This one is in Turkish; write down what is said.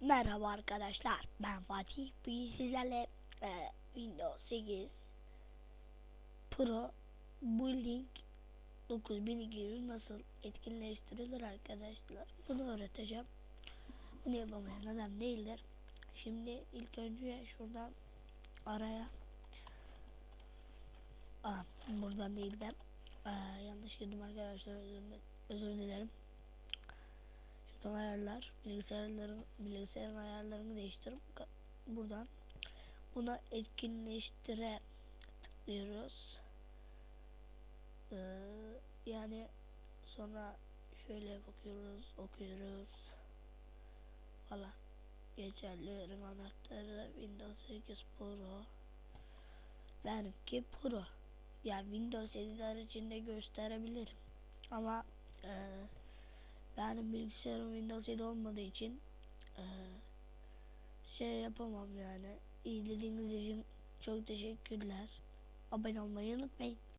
Merhaba arkadaşlar ben Fatih. Bugün sizlerle e, Windows 8 Pro Building 9200 nasıl etkinleştirilir arkadaşlar? Bunu öğreteceğim. Bunu yapamayan adam değildir. Şimdi ilk önce şuradan araya Aa, buradan değil de Aa, yanlış girdim arkadaşlar özür, özür dilerim Şuradan ayarlar. Bilgisayarların bilgisayarın ayarlarını değiştirip buradan buna etkinleştire tıklıyoruz. Ee, yani sonra şöyle bakıyoruz, okuyoruz falan. Geçerli ürün anahtarı Windows 8 Pro. Benimki Pro. Yani Windows 7'ler içinde gösterebilirim. Ama eee benim bilgisayarım Windows 7 olmadığı için e, şey yapamam yani. İzlediğiniz için çok teşekkürler. Abone olmayı unutmayın.